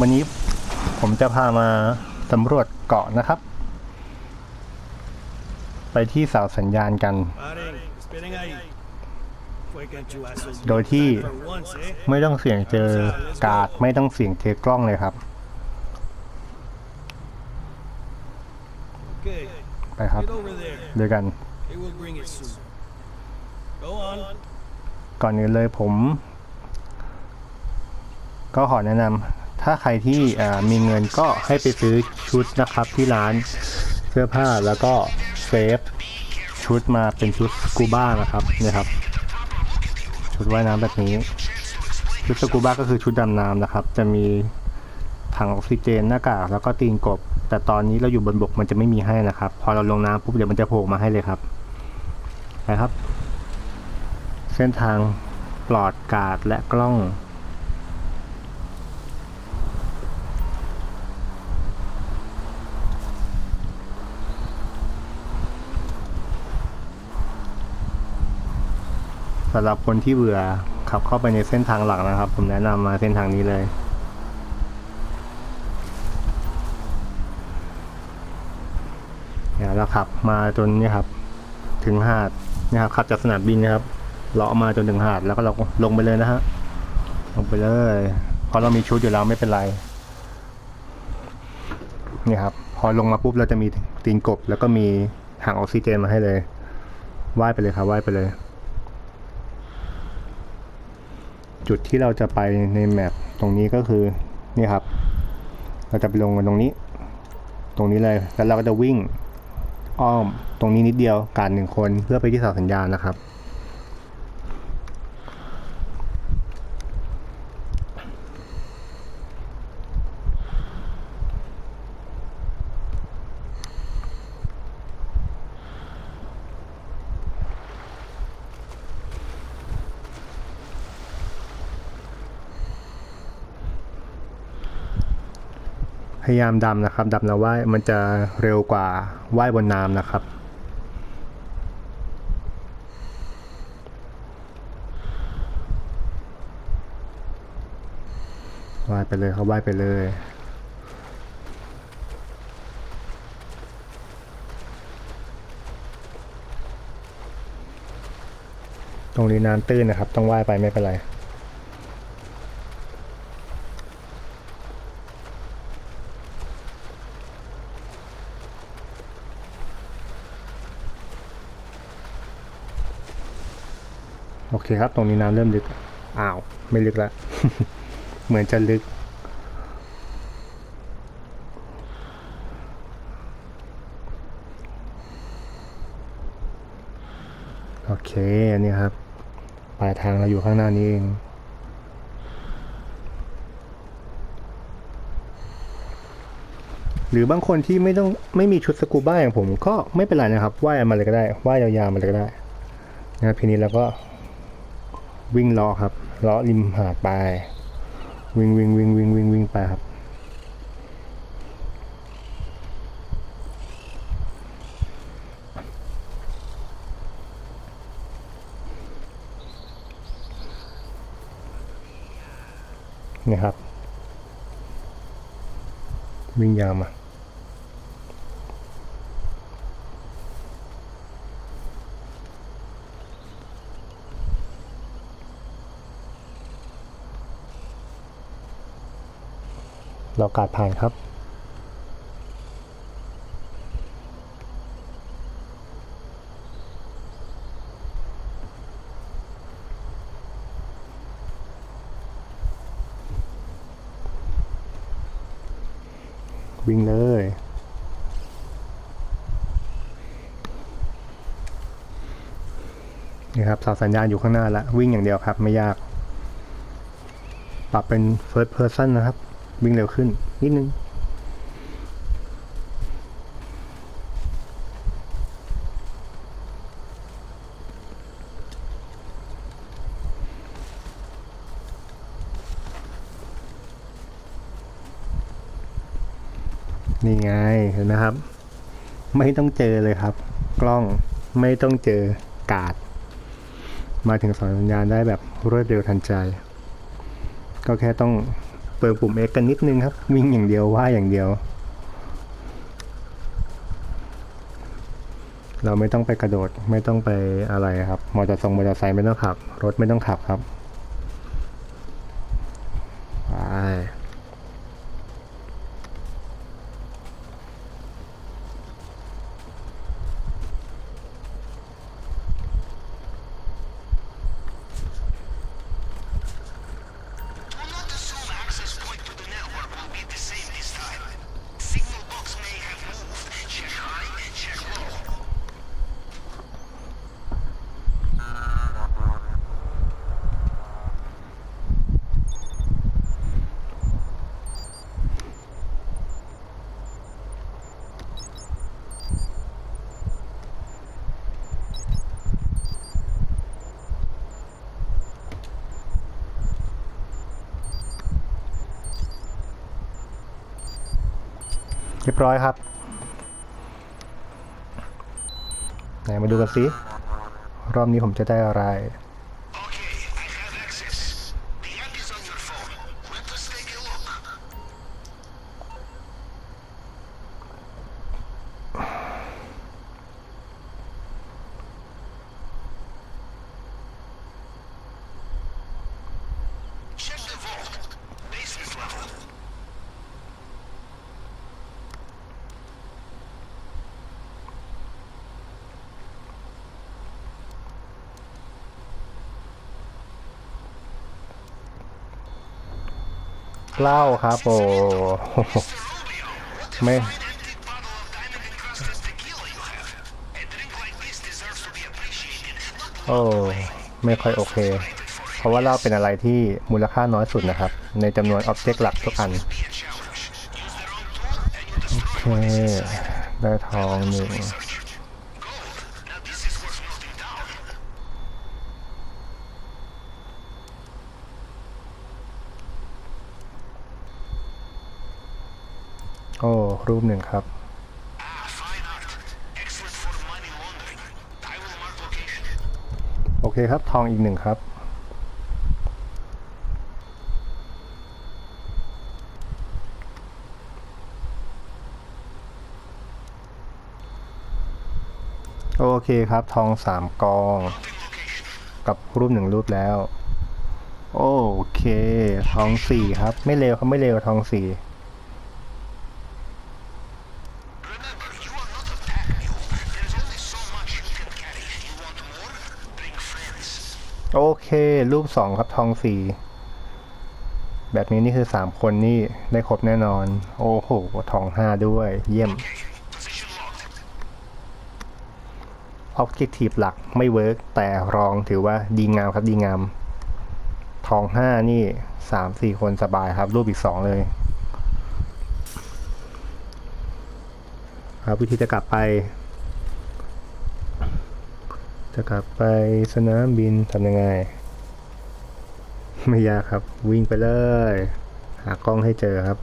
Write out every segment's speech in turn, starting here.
วันนี้ผมจะพามาสำรวจเกาะนะครับ ไปที่เสาสัญญาณกัน โดยที่ไม่ต้องเสี่ยงเจอกาดไม่ต้องเสี่ยงเจอกล้องเลยครับ ไปครับเดียวกัน ก่อนอื่นเลยผม ก็ขอแนะนำ ถ้าใครที่มีเงินก็ให้ไปซื้อชุดนะครับที่ร้านเสื้อผ้าแล้วก็เซฟชุดมาเป็นชุดสกูบ้านะครับเนี่ยครับ ชุดว่ายน้ำแบบนี้ ชุดสกูบ้าก็คือชุดดำน้ำนะครับ จะมีถังออกซิเจนหน้ากากแล้วก็ตีนกบ แต่ตอนนี้เราอยู่บนบกมันจะไม่มีให้นะครับ พอเราลงน้ำปุ๊บเดี๋ยวมันจะโผล่มาให้เลยครับไปครับ เส้นทางปลอดกาดและกล้อง สำหรับคนที่เบื่อขับเข้าไปในเส้นทางหลักนะครับ ผมแนะนำมาเส้นทางนี้เลยเนี่ยเราขับมาจนนี่ครับ ถึงหาดนี่ยครับขับจากสนามบินนะครับเลาะมาจนถึงหาดแล้วก็เราลงไปเลยนะฮะลงไปเลยเพราะเรามีชุดอยู่แล้วไม่เป็นไรนี่ครับ พอลงมาปุ๊บเราจะมีตีนกบ แล้วก็มีถังออกซิเจนมาให้เลยว่ายไปเลยครับว่ายไปเลย จุดที่เราจะไปในแมปตรงนี้ก็คือนี่ครับ เราจะไปลงกันตรงนี้ ตรงนี้เลยแล้วเราก็จะวิ่งอ้อมตรงนี้นิดเดียวการหนึ่งคนเพื่อไปที่เสาสัญญาณนะครับ ยายามดำนะครับดำแล้วว่ายมันจะเร็วกว่าว่ายบนน้ำนะครับ ว่ายไปเลยเขาว่ายไปเลยตรงนี้น้ำตื้นนะครับ ต้องว่ายไปไม่เป็นไร คครับ ตรงนี้น้ำเริ่มลึก อ้าว ไม่ลึกแล้วเหมือนจะลึก โอเค อันนี้ครับ ปลายทางเราอยู่ข้างหน้านี้เอง หรือบางคนที่ไม่ต้องไม่มีชุดสกูบ้าอย่างผม ก็ไม่เป็นไรนะครับ ว่ายมาเลยก็ได้ ว่ายยาวๆมาเลยก็ได้นะครับทีนี้เราก็ วิ่งลาะครับเลาะริมหาดไป วิ่งวิ่งวิ่งวิ่งวิ่งวิ่งไปครับนี่ครับ วิ่งยาวมา เรากาดผ่านครับวิ่งเลย นี่ครับเสาสัญญาณอยู่ข้างหน้าแล้ววิ่งอย่างเดียวครับ ไม่ยาก ปรับเป็น first person นะครับ วิ่งเร็วขึ้น นิดนึง นี่ไงเห็นไหมครับ ไม่ต้องเจอเลยครับ กล้องไม่ต้องเจอกาด มาถึงสอนสัญญาณได้แบบรวดเร็วทันใจ ก็แค่ต้อง เปิดปุ่ม X กันนิดนึงครับ วิ่งอย่างเดียวว่าอย่างเดียว เราไม่ต้องไปกระโดดไม่ต้องไปอะไรครับมอเตอร์ทรงมอเตอร์ไซค์ไม่ต้องขับ รถไม่ต้องขับครับ รียบร้อยครับไหนมาดูกันสิรอบนี้ผมจะได้อะไร เหล้าครับโอ้ไม่โอ้ไม่ค่อยโอเค เพราะว่าเหล้าเป็นอะไรที่มูลค่าน้อยสุดนะครับ ในจำนวนอ็อบเจกต์หลักทุกอัน โอเค ได้ทองหนึ่ง รูปหนึ่งครับ โอเคครับ ทองอีกหนึ่งครับ โอเคครับ ทองสามกอง กับรูปหนึ่งรูปแล้ว โอเค ทองสี่ครับ ไม่เร็วครับ ไม่เร็วทองสี่ โอเค รูปสองครับทองสี่แบบนี้นี่คือสามคนนี่ได้ครบแน่นอน โอ้โหทองห้าด้วย เยี่ยมออบเจกตีฟหลักไม่เวิร์กแต่รองถือว่าดีงามครับดีงาม ทองห้านี่สามสี่คนสบายครับ รูปอีกสองเลยครับวิธีจะกลับไป จะกลับไปสนามบินทำยังไง ไม่ยากครับ วิ่งไปเลย หากล้องให้เจอครับ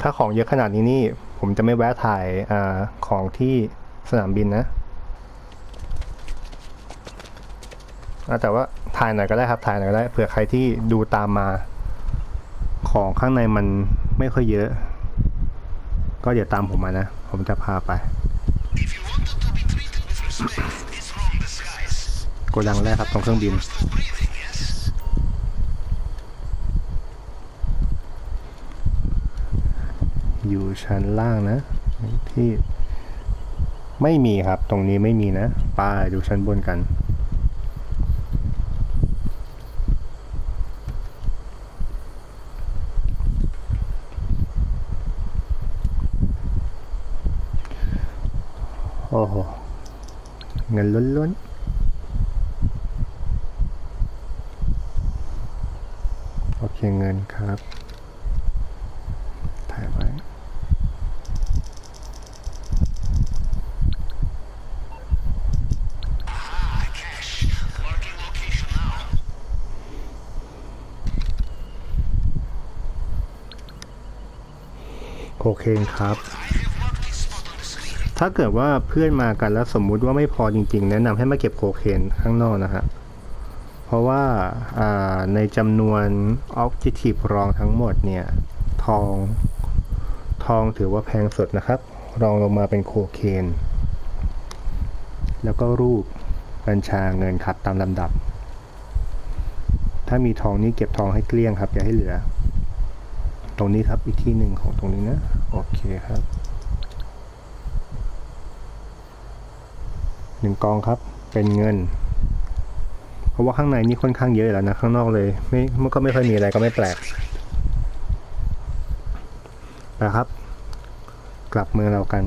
ถ้าของเยอะขนาดนี้นี่ ผมจะไม่แวะถ่ายอของที่สนามบินนะอะ แต่ว่าถ่ายหน่อยก็ได้ครับถ่ายหน่อยก็ได้เผื่อใครที่ดูตามมา ของข้างในมันไม่ค่อยเยอะ ก็เดี๋ยวตามผมมานะ ผมจะพาไปโกดังแรกครับตรงเครื่องบินอยู่ชั้นล่างนะที่ไม่มีครับ ตรงนี้ไม่มีนะไป้าดูชั้นบนกัน เงินล้นล้นโอเคเงินครับ ถ่ายไว้โอเคครับ ถ้าเกิดว่าเพื่อนมากันแล้วสมมุติว่าไม่พอจริง ๆ แนะนำให้มาเก็บโคเคนข้างนอกนะฮะเพราะว่าในจำนวน Objective รองทั้งหมดเนี่ย ทองทองถือว่าแพงสุดนะครับ รองลงมาเป็นโคเคน แล้วก็รูปกัญชาเงินครับตามลำดับ ถ้ามีทองนี่เก็บทองให้เกลี้ยงครับ อย่าให้เหลือ ตรงนี้ครับอีกที่หนึ่งของตรงนี้นะ โอเคครับ หนึ่งกองครับ เป็นเงิน เพราะว่าข้างในนี่ค่อนข้างเยอะแล้วนะ ข้างนอกเลย ไม่มันก็ไม่ค่อยมีอะไรก็ไม่แปลกนะครับ กลับเมืองเรากัน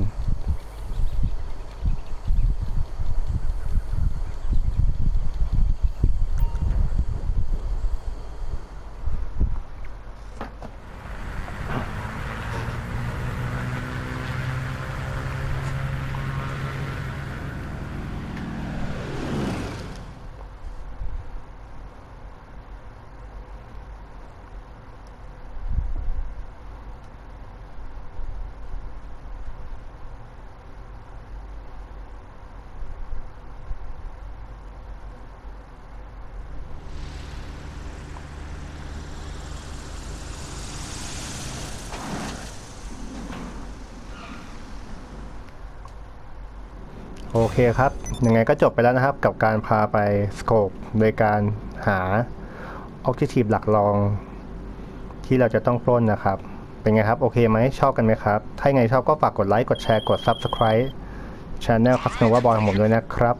โอเคครับ ยังไงก็จบไปแล้วนะครับ กับการพาไปสโคปโดยการหา Objective หลักรอง ที่เราจะต้องปล้นนะครับ เป็นไงครับ โอเคไหมชอบกันไหมครับ ถ้าไงชอบก็ฝากกดไลค์ กดแชร์ กด Subscribe Channel คัสโนวาบอลของผมด้วยนะครับ